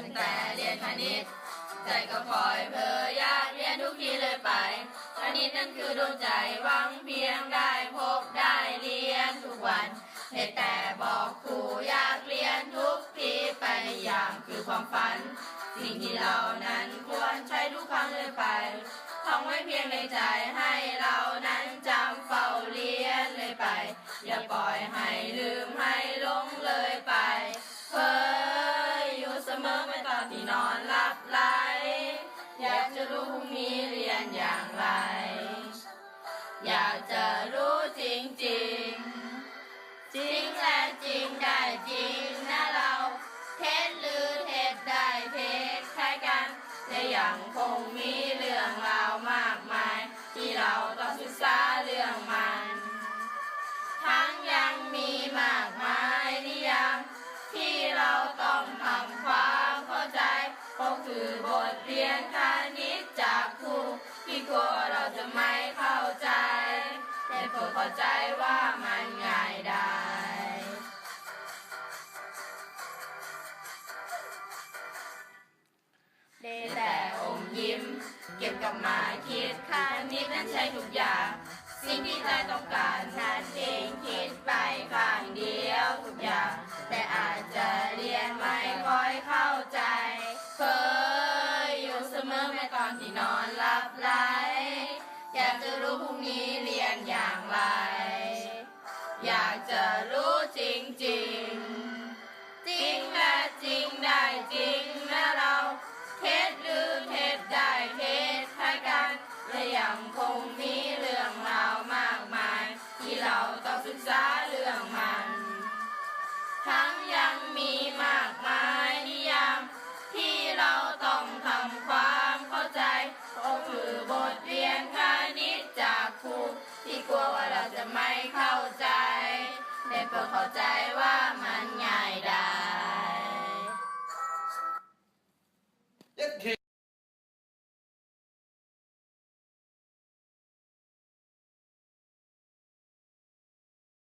ั้งแต่เรียนคณิตใจก็คอยเพอยาติเรียนทุกทีเลยไปคณิตนั่นคือดวงใจหวังเพียงได้พบได้เรียนทุกวันเหแต่บอกครูอยากเรียนทุกทีไปอย่างคือความฝัน สิ่งที่เรานั้นควรใช้ทุกครั้งเลยไปท่องไว้เพียงในใจให้เรานั้นจำเฝ้าเรียนเลยไป อย่าปล่อยให้ลืมให้ลงเลย อย่างไร อยากจะรู้จริงจริงๆ จริงและจริงได้จริงนะเราเท็จหรือเท็จได้เท็จคล้ายกันแต่ยังคงมีเรื่องราวมากมาย ที่เราต้องศึกษาเรื่องมัน ทั้งยังมีมากมายนิยามที่เราต้องทำความเข้าใจก็คือบทเรียนคณิตจากครูที่ กลัวเราจะไม่เข้าใจ แต่เพื่อเข้าใจว่ามันง่ายได้ได้แต่อมยิ้ม เก็บกลับมาคิดคณิตนั้นใช่ทุกอย่าง สิ่งที่ใจต้องการนั่นเองคิดไปข้างเดียวทุกอย่าง มอแม่ตอนที่นอนหลับไหลอยากจะรู้พรุ่งนี้เรียนอย่างไร อยากจะรู้จริงจริงๆ จะไม่เข้าใจแต่เพื่อเข้าใจว่ามันง่ายได้